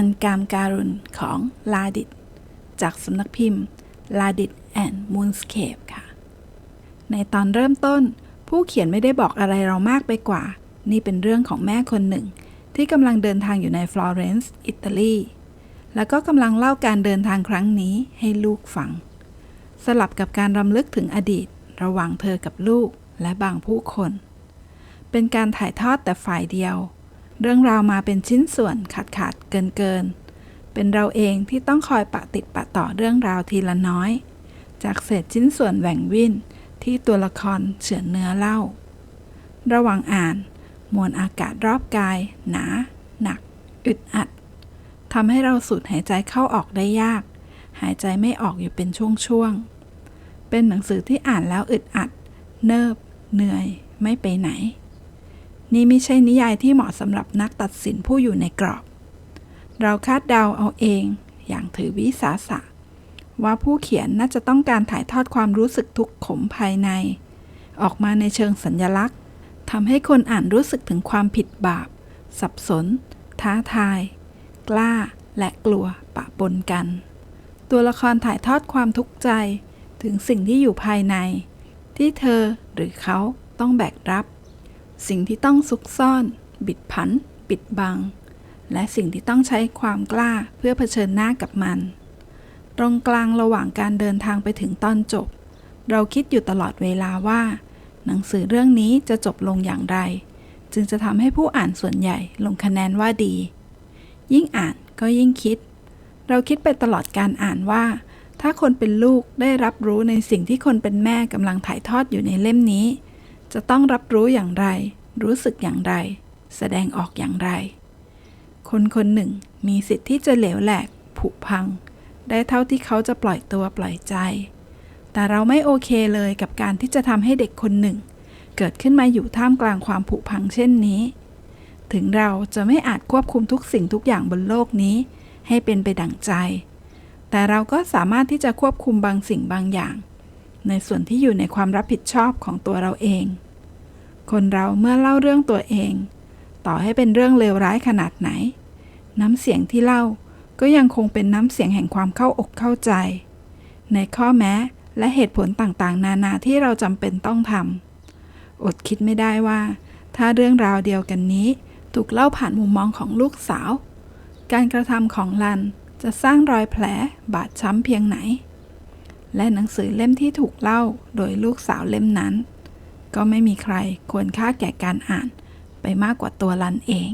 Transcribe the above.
อันกามการุณของลาดิตจากสำนักพิมพ์ลาดิตแอนด์มูนสเคปค่ะ ในตอนเริ่มต้น ผู้เขียนไม่ได้บอกอะไรเรามากไปกว่า นี่เป็นเรื่องของแม่คนหนึ่ง ที่กำลังเดินทางอยู่ในฟลอเรนซ์อิตาลีแล้วก็กำลังเล่าการเดินทางครั้งนี้ให้ลูกฟัง สลับกับการรำลึกถึงอดีต ระหว่างเธอกับลูกและบางผู้คน เป็นการถ่ายทอดแต่ฝ่ายเดียว เรื่องราวมาเป็นชิ้นส่วนขาดขาดเกินเกินๆเป็นเราเองที่ต้องคอยปะติดปะต่อเรื่องราวทีละน้อย จากเศษชิ้นส่วนแหว่งวิ่นที่ตัวละครเฉือนเนื้อเล่า ระหว่างอ่าน มวลอากาศรอบกาย หนา หนัก อึดอัดทำให้เราสูดหายใจเข้าออกได้ยาก หายใจไม่ออกอยู่เป็นช่วงๆเป็นหนังสือที่อ่านแล้วอึดอัด เนิบ เหนื่อย ไม่ไปไหน นี่ไม่ใช่นิยายที่เหมาะสำหรับนักตัดสินผู้อยู่ในกรอบ เราคาดเดาเอาเองอย่างถือวิสาสะ ว่าผู้เขียนน่าจะต้องการถ่ายทอดความรู้สึกทุกข์ขมภายใน ออกมาในเชิงสัญญลักษณ์ทำให้คนอ่านรู้สึกถึงความผิดบาป สับสน ท้าทาย กล้าและกลัวปะปนกัน ตัวละครถ่ายทอดความทุกข์ใจ ถึงสิ่งที่อยู่ภายใน ที่เธอหรือเขาต้องแบกรับ สิ่งที่ต้องซุกซ่อน บิดผัน ปิดบัง และสิ่งที่ต้องใช้ความกล้าเพื่อเผชิญหน้ากับมัน ตรงกลางระหว่างการเดินทางไปถึงตอนจบ เราคิดอยู่ตลอดเวลาว่า หนังสือเรื่องนี้จะจบลงอย่างไร จึงจะทำให้ผู้อ่านส่วนใหญ่ลงคะแนนว่าดี ยิ่งอ่านก็ยิ่งคิด เราคิดไปตลอดการอ่านว่า ถ้าคนเป็นลูกได้รับรู้ในสิ่งที่คนเป็นแม่กำลังถ่ายทอดอยู่ในเล่มนี้ จะต้องรับรู้อย่างไร รู้สึกอย่างไร แสดงออกอย่างไร คนคนหนึ่งมีสิทธิ์ที่จะเหลวแหลก ผุพัง ได้เท่าที่เขาจะปล่อยตัวปล่อยใจ แต่เราไม่โอเคเลยกับการที่จะทำให้เด็กคนหนึ่ง เกิดขึ้นมาอยู่ท่ามกลางความผุพังเช่นนี้ ถึงเราจะไม่อาจควบคุมทุกสิ่งทุกอย่างบนโลกนี้ ให้เป็นไปดั่งใจ แต่เราก็สามารถที่จะควบคุมบางสิ่งบางอย่าง ในส่วนที่อยู่ในความรับผิดชอบของตัวเราเอง คนเราเมื่อเล่าเรื่องตัวเอง ต่อให้เป็นเรื่องเลวร้ายขนาดไหน น้ำเสียงที่เล่าก็ยังคงเป็นน้ำเสียงแห่งความเข้าอกเข้าใจ ในข้อแม้และเหตุผลต่างๆ นานาที่เราจำเป็นต้องทำอดคิดไม่ได้ว่า ถ้าเรื่องราวเดียวกันนี้ ถูกเล่าผ่านมุมมองของลูกสาว การกระทำของลันจะสร้างรอยแผลบาดช้ำเพียงไหน และหนังสือเล่มที่ถูกเล่าโดยลูกสาวเล่มนั้น ก็ไม่มีใครควรค่าแก่การอ่านไปมากกว่าตัวลันเอง